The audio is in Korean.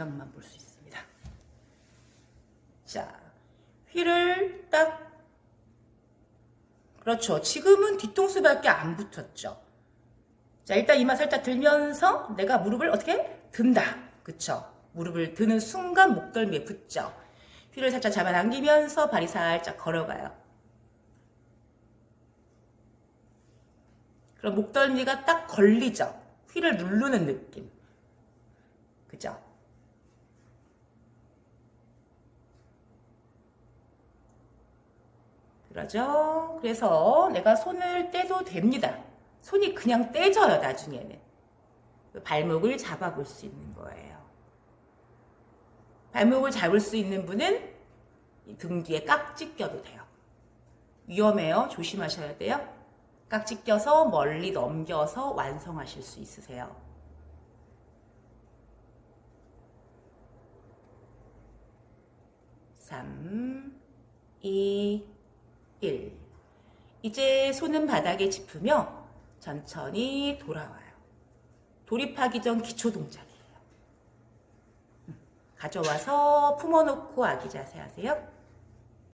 모양만 볼 수 있습니다. 자, 휠을 딱 그렇죠. 지금은 뒤통수밖에 안 붙었죠. 자, 일단 이마 살짝 들면서 내가 무릎을 어떻게 든다. 그쵸? 무릎을 드는 순간 목덜미에 붙죠. 휠을 살짝 잡아당기면서 발이 살짝 걸어가요. 그럼 목덜미가 딱 걸리죠. 휠을 누르는 느낌. 그죠? 그러죠? 그래서 내가 손을 떼도 됩니다. 손이 그냥 떼져요, 나중에는. 발목을 잡아볼 수 있는 거예요. 발목을 잡을 수 있는 분은 이등 뒤에 깍지 껴도 돼요. 위험해요. 조심하셔야 돼요. 깍지 껴서 멀리 넘겨서 완성하실 수 있으세요. 삼, 이, 일. 이제 손은 바닥에 짚으며 천천히 돌아와요. 돌입하기 전 기초 동작이에요. 음, 가져와서 품어놓고 아기 자세 하세요.